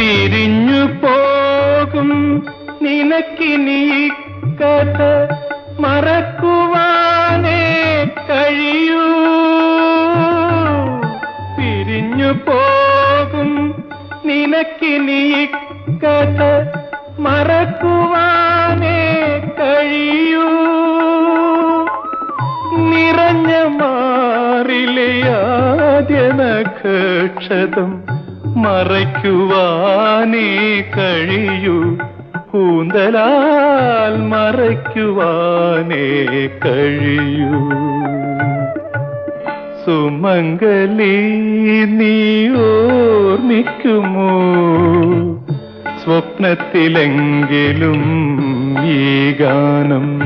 പിരിഞ്ഞു പോകും. നിനക്കിനി കഥ മറക്കുവാനേ കഴിയൂ. പിരിഞ്ഞു പോകും. നിനക്കിനി കഥ മറക്കുവാനേ കഴിയൂ. നിറഞ്ഞ മാറിലെ ആദ്യ നക്ഷതം മറയ്ക്കുവാനേ കഴിയൂ. കൂന്തലാൽ മറയ്ക്കുവാനേ കഴിയൂ. സുമംഗലി നീ ഓർമ്മിക്കുമോ? സ്വപ്നത്തിലെങ്കിലും ഈ ഗാനം